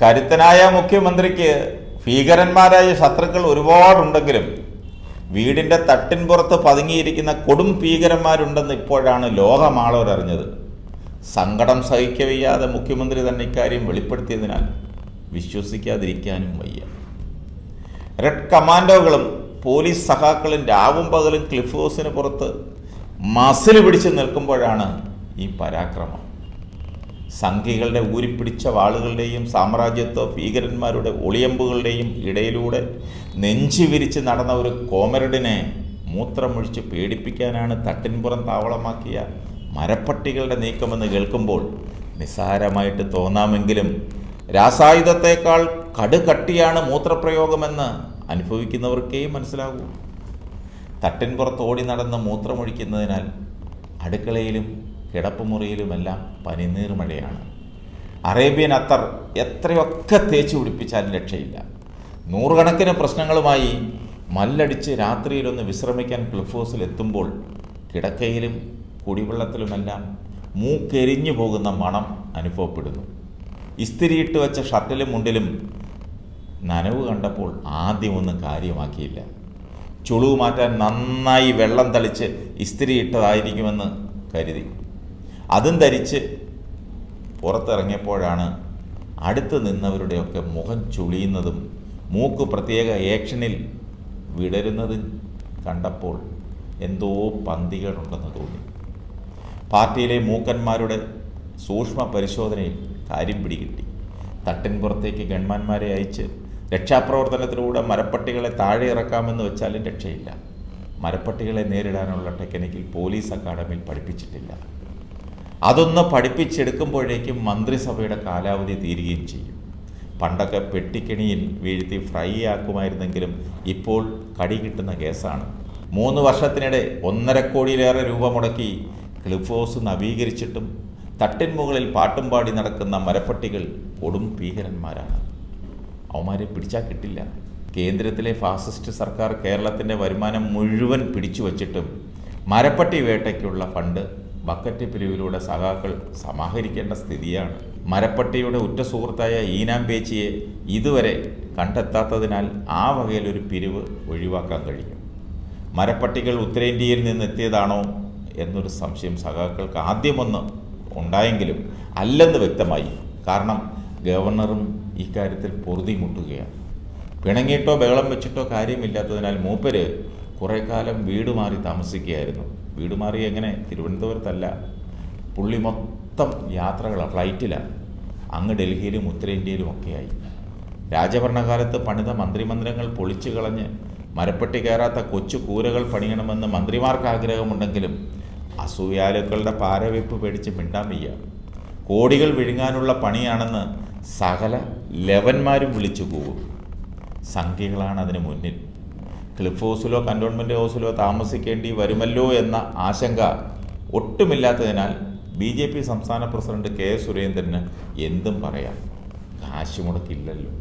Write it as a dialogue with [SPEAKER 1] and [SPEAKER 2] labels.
[SPEAKER 1] കരുത്തനായ മുഖ്യമന്ത്രിക്ക് ഭീകരന്മാരായ ശത്രുക്കൾ ഒരുപാടുണ്ടെങ്കിലും വീടിന്റെ തട്ടിൻ പുറത്ത് പതുങ്ങിയിരിക്കുന്ന കൊടും ഭീകരന്മാരുണ്ടെന്ന് ഇപ്പോഴാണ് ലോകമാളവരറിഞ്ഞത്. സങ്കടം സഹിക്കവയ്യാതെ മുഖ്യമന്ത്രി തന്നെ ഇക്കാര്യം വെളിപ്പെടുത്തിയതിനാൽ വിശ്വസിക്കാതിരിക്കാനും വയ്യ. റെഡ് കമാൻഡോകളും പോലീസ് സഖാക്കളും രാവും പകലും ക്ലിഫ് ഹൗസിന് പുറത്ത് മസിൽ പിടിച്ച് നിൽക്കുമ്പോഴാണ് ഈ പരാക്രമം. സംഘികളുടെ ഊരിപ്പിടിച്ച വാളുകളുടെയും സാമ്രാജ്യത്വ ഭീകരന്മാരുടെ ഒളിയമ്പുകളുടെയും ഇടയിലൂടെ നെഞ്ചു വിരിച്ച് നടന്ന ഒരു കോമരടിനെ മൂത്രമൊഴിച്ച് പേടിപ്പിക്കാനാണ് തട്ടിൻപുറം താവളമാക്കിയ മരപ്പട്ടികളുടെ നീക്കമെന്ന് കേൾക്കുമ്പോൾ നിസ്സാരമായിട്ട് തോന്നാമെങ്കിലും രാസായുധത്തേക്കാൾ കടുകട്ടിയാണ് മൂത്രപ്രയോഗമെന്ന് അനുഭവിക്കുന്നവർക്കേ മനസ്സിലാകൂ. തട്ടിൻപുറത്ത് ഓടി നടന്ന് മൂത്രമൊഴിക്കുന്നതിനാൽ അടുക്കളയിലും കിടപ്പുമുറിയിലുമെല്ലാം പനിനീർ മഴയാണ്. അറേബ്യൻ അത്തർ എത്രയൊക്കെ തേച്ച് പിടിപ്പിച്ചാലും രക്ഷയില്ല. നൂറുകണക്കിന് പ്രശ്നങ്ങളുമായി മല്ലടിച്ച് രാത്രിയിലൊന്ന് വിശ്രമിക്കാൻ ക്ലിഫ് ഹൗസിൽ എത്തുമ്പോൾ കിടക്കയിലും കുടിവെള്ളത്തിലുമെല്ലാം മൂക്കെരിഞ്ഞു പോകുന്ന മണം അനുഭവപ്പെടുന്നു. ഇസ്തിരിയിട്ട് വെച്ച ഷർട്ടിലും മുണ്ടിലും നനവ് കണ്ടപ്പോൾ ആദ്യമൊന്നും കാര്യമാക്കിയില്ല. ചുളിവ് മാറ്റാൻ നന്നായി വെള്ളം തളിച്ച് ഇസ്തിരി ഇട്ടതായിരിക്കുമെന്ന് കരുതി. അതും ധരിച്ച് പുറത്തിറങ്ങിയപ്പോഴാണ് അടുത്ത് നിന്നവരുടെയൊക്കെ മുഖം ചുളിയുന്നതും മൂക്ക് പ്രത്യേക ഏക്ഷനിൽ വിടരുന്നതും കണ്ടപ്പോൾ എന്തോ പന്തികളുണ്ടെന്ന് തോന്നി. പാർട്ടിയിലെ മൂക്കന്മാരുടെ സൂക്ഷ്മ പരിശോധനയിൽ കാര്യം പിടികിട്ടി. തട്ടിൻപുറത്തേക്ക് ഗൺമാന്മാരെ അയച്ച് രക്ഷാപ്രവർത്തനത്തിലൂടെ മരപ്പട്ടികളെ താഴെ ഇറക്കാമെന്ന് വെച്ചാലും രക്ഷയില്ല. മരപ്പട്ടികളെ നേരിടാനുള്ള ടെക്നിക്കിൽ പോലീസ് അക്കാഡമിയിൽ പഠിപ്പിച്ചിട്ടില്ല. അതൊന്ന് പഠിപ്പിച്ചെടുക്കുമ്പോഴേക്കും മന്ത്രിസഭയുടെ കാലാവധി തീരുകയും ചെയ്യും. പണ്ടൊക്കെ പെട്ടിക്കിണിയിൽ വീഴ്ത്തി ഫ്രൈ ആക്കുമായിരുന്നെങ്കിലും ഇപ്പോൾ കടി കിട്ടുന്ന കേസാണ്. മൂന്ന് വർഷത്തിനിടെ ഒന്നര കോടിയിലേറെ രൂപ മുടക്കി ക്ലിഫ് ഹൗസ് നവീകരിച്ചിട്ടും തട്ടിൻ മുകളിൽ പാട്ടും പാടി നടക്കുന്ന മരപ്പട്ടികൾ കൊടും ഭീകരന്മാരാണ്. അവന്മാരെ പിടിച്ചാൽ കിട്ടില്ല. കേന്ദ്രത്തിലെ ഫാസിസ്റ്റ് സർക്കാർ കേരളത്തിന്റെ വരുമാനം മുഴുവൻ പിടിച്ചു വച്ചിട്ടും മരപ്പട്ടി വേട്ടയ്ക്കുള്ള ഫണ്ട് ബക്കറ്റ് പിരിവിലൂടെ സഖാക്കൾ സമാഹരിക്കേണ്ട സ്ഥിതിയാണ്. മരപ്പട്ടിയുടെ ഉറ്റ സുഹൃത്തായ ഈനാം പേച്ചിയെ ഇതുവരെ കണ്ടെത്താത്തതിനാൽ ആ വകയിലൊരു പിരിവ് ഒഴിവാക്കാൻ കഴിഞ്ഞു മരപ്പട്ടികൾ ഉത്തരേന്ത്യയിൽ നിന്നെത്തിയതാണോ എന്നൊരു സംശയം സഖാക്കൾക്ക് ആദ്യമൊന്ന് ഉണ്ടായെങ്കിലും അല്ലെന്ന് വ്യക്തമായി. കാരണം ഗവർണറും ഇക്കാര്യത്തിൽ പൊറുതി മുട്ടുകയാണ്. പിണങ്ങിയിട്ടോ ബഹളം വെച്ചിട്ടോ കാര്യമില്ലാത്തതിനാൽ മൂപ്പര് കുറേ കാലം വീട് മാറി താമസിക്കുകയായിരുന്നു. വീട് മാറി എങ്ങനെ? തിരുവനന്തപുരത്തല്ല. പുള്ളി മൊത്തം യാത്രകളാണ് ഫ്ലൈറ്റിലാണ് അങ്ങ് ഡൽഹിയിലും ഉത്തരേന്ത്യയിലും ഒക്കെയായി. രാജഭരണകാലത്ത് പണിത മന്ത്രിമന്ദിരങ്ങൾ പൊളിച്ചു കളഞ്ഞ് മരപ്പെട്ടി കയറാത്ത കൊച്ചു കൂരകൾ പണിയണമെന്ന് മന്ത്രിമാർക്ക് ആഗ്രഹമുണ്ടെങ്കിലും അസൂയാലുക്കളുടെ പാരവെപ്പ് പേടിച്ച് മിണ്ടാൻ വയ്യ. കോടികൾ വിഴുങ്ങാനുള്ള പണിയാണെന്ന് സകല ലെവന്മാരും വിളിച്ചു കൂവും. സംഖ്യകളാണ് അതിന് മുന്നിൽ. ക്ലിഫ് ഹൗസിലോ കന്റോൺമെന്റ് ഹൗസിലോ താമസിക്കേണ്ടി വരുമല്ലോ എന്ന ആശങ്ക ഒട്ടുമില്ലാത്തതിനാൽ ബി ജെ പി സംസ്ഥാന പ്രസിഡന്റ് കെ സുരേന്ദ്രന് എന്തും പറയാം. കാശ് മുടക്കില്ലല്ലോ.